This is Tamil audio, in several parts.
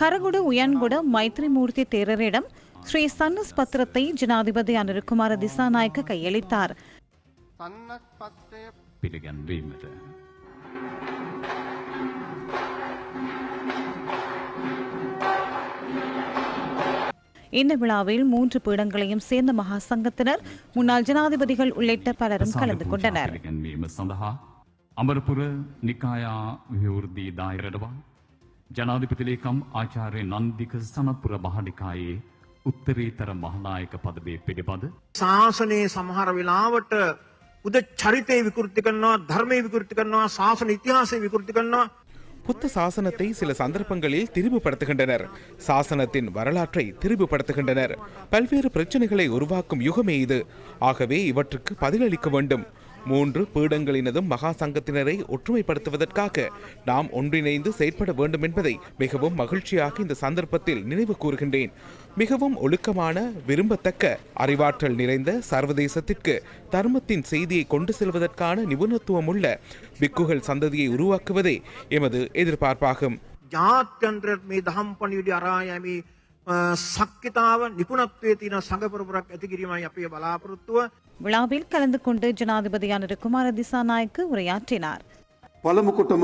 கரகுடு உயன்குட மைத்ரிமூர்த்தி தேரரிடம் ஸ்ரீ சன்னஸ் பத்திரத்தை ஜனாதிபதி அனுருகுமார திசாநாயக்க கையளித்தார் සන්නස් පත්‍රය පිළිගැන්වීමට. இந்த விழாவில் மூன்று பீடங்களையும் சேர்ந்த மகா சங்கத்தினர் முன்னாள் ஜனாதிபதிகள் உள்ளிட்ட பலரும் கலந்து கொண்டனர் පිළිගැන්වීම සඳහා අමරපුර නිකායා විවෘද්ධී දායරටවා ජනාධිපතිලේකම් ආචාරය නන්දික සනත්පුර මහනිකායේ උත්තරීතර මහනායක පදවේ පිළිබඳ ශාසනයේ සමහර වෙලාවට උද චරිතය විකෘති කරනවා ධර්මය විකෘති කරනවා ශාසන ඉතිහාසය විකෘති කරනවා புத்த சாசனத்தை சில சந்தர்ப்பங்களில் திரிவுபடுத்துகின்றனர் சாசனத்தின் வரலாற்றை திரிவுபடுத்துகின்றனர் பல்வேறு பிரச்சனைகளை உருவாக்கும் யுகமே இது ஆகவே இவற்றுக்கு பதிலளிக்க வேண்டும் மூன்று பீடங்களினதும் மகா சங்கத்தினரை ஒற்றுமைப்படுத்துவதற்காக நாம் ஒன்றிணைந்து செயற்பட வேண்டும் என்பதை மிகவும் மகிழ்ச்சியாக இந்த சந்தர்ப்பத்தில் நினைவு கூறுகின்றேன். மிகவும் ஒழுக்கமான விரும்பத்தக்க அறிவாற்றல் நிறைந்த சர்வதேசத்திற்கு தர்மத்தின் செய்தியை கொண்டு செல்வதற்கான நிபுணத்துவம் உள்ள பிக்குகள் சந்ததியை உருவாக்குவதே எமது எதிர்பார்ப்பாகும். ஜாத் என்ற மீதாம் பணியுடைய அராயமி සක්්‍යතාව නිපුණත්වය තින සඟපරපුරක් ඇති කිරීමයි අපේ බලාපොරොත්තුව விழாவில் கலந்து கொண்டு ஜனாதிபதி அனுருகுமார திசாநாயக்கு உரையாற்றினார் පළමුකොටම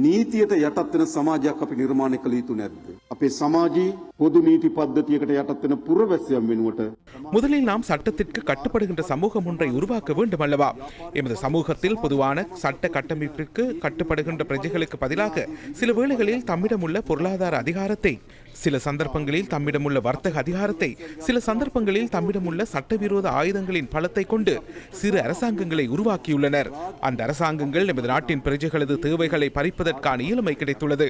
නීතියට යටත් වෙන සමාජයක් අපි නිර්මාණය කළ යුතු නැද්ද? අපේ සමාජයේ පොදු නීති පද්ධතියකට යටත් වෙන පුරවැසියන් වෙනුවට முதலில் நாம் சட்டத்திற்கு கட்டுப்படுகின்ற சமூகம் ஒன்றை உருவாக்க வேண்டும் அல்லவா? எமது சமூகத்தில் பொதுவான சட்ட கட்டமைப்பிற்கு கட்டுப்படுகின்ற பிரஜைகளுக்கு பதிலாக சில வேளைகளில் தம்மிடமுள்ள பொருளாதார அதிகாரத்தை சில சந்தர்ப்பங்களில் தம்மிடமுள்ள வர்த்தக அதிகாரத்தை சில சந்தர்ப்பங்களில் தம்மிடமுள்ள சட்டவிரோத ஆயுதங்களின் பலத்தை கொண்டு சிறு அரசாங்கங்களை உருவாக்கியுள்ளனர். அந்த அரசாங்கங்கள் எமது நாட்டின் பிரஜைகளது தேவைகளை பறிப்பதற்கான இயலுமை கிடைத்துள்ளது.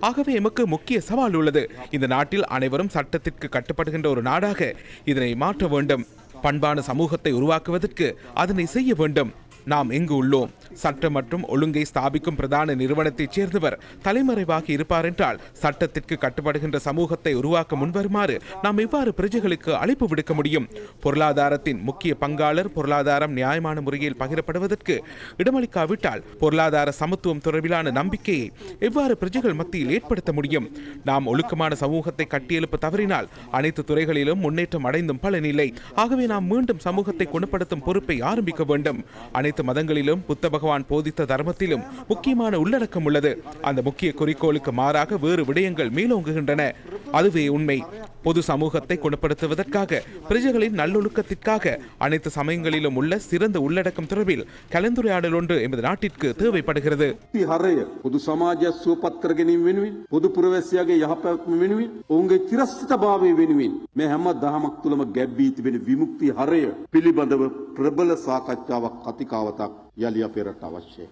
ஆகவே எமக்கு முக்கிய சவால் உள்ளது. இந்த நாட்டில் அனைவரும் சட்டத்திற்கு கட்டுப்படுகின்ற ஒரு நாடாக இதனை மாற்ற வேண்டும். பண்பான சமூகத்தை உருவாக்குவதற்கு அதனை செய்ய வேண்டும். நாம் எங்கு உள்ளோம்? சட்டம் மற்றும் ஒழுங்கை ஸ்தாபிக்கும் பிரதான நிறுவனத்தைச் சேர்ந்தவர் தலைமறைவாக இருப்பார் என்றால் சட்டத்திற்கு கட்டுப்படுகின்ற சமூகத்தை உருவாக்க முன்வருமாறு நாம் எவ்வாறு பிரஜைகளுக்கு அழைப்பு விடுக்க முடியும்? பொருளாதாரத்தின் முக்கிய பங்காளர் பொருளாதாரம் நியாயமான முறையில் பகிரப்படுவதற்கு இடமளிக்காவிட்டால் பொருளாதார சமத்துவம் தொடர்பிலான நம்பிக்கையை எவ்வாறு பிரஜைகள் மத்தியில் ஏற்படுத்த முடியும்? நாம் ஒழுக்கமான சமூகத்தை கட்டியெழுப்ப தவறினால் அனைத்து துறைகளிலும் முன்னேற்றம் அடைந்தும் பலனில்லை ஆகவே நாம் மீண்டும் சமூகத்தை குணப்படுத்தும் பொறுப்பை ஆரம்பிக்க வேண்டும். அனைத்து மதங்களிலும் புத்த பகவான் போதித்த தர்மத்திலும் முக்கியமான உள்ளடக்கம் உள்ளது. அந்த முக்கிய குறிக்கோளுக்கு மாறாக வேறு விடயங்கள் மேலோங்குகின்றன. அதுவே உண்மை. பொது சமூகத்தை குணப்படுத்துவதற்காக பிரஜைகளின் நல்லொழுக்கத்திற்காக அனைத்து சமயங்களிலும் உள்ள சிறந்த உள்ளடக்கம் தொடர்பில் கலந்துரையாடல் ஒன்று எமது நாட்டிற்கு தேவைப்படுகிறது ති හරය පොදු සමාජයක් සුවපත් කර ගැනීම වෙනුවෙන් පොදු පුරවැසියාගේ යහපැවැත්ම වෙනුවෙන් ඔවුන්ගේ චිරස්ථිතභාවය වෙනුවෙන් මේ හැම දහමක් තුළම ගැබ්බී තිබෙන විමුක්ති හරය පිළිබඳව ප්‍රබල සාකච්ඡාවක් කතිකාවතක් යළි අපේ රට අවශ්‍යයි.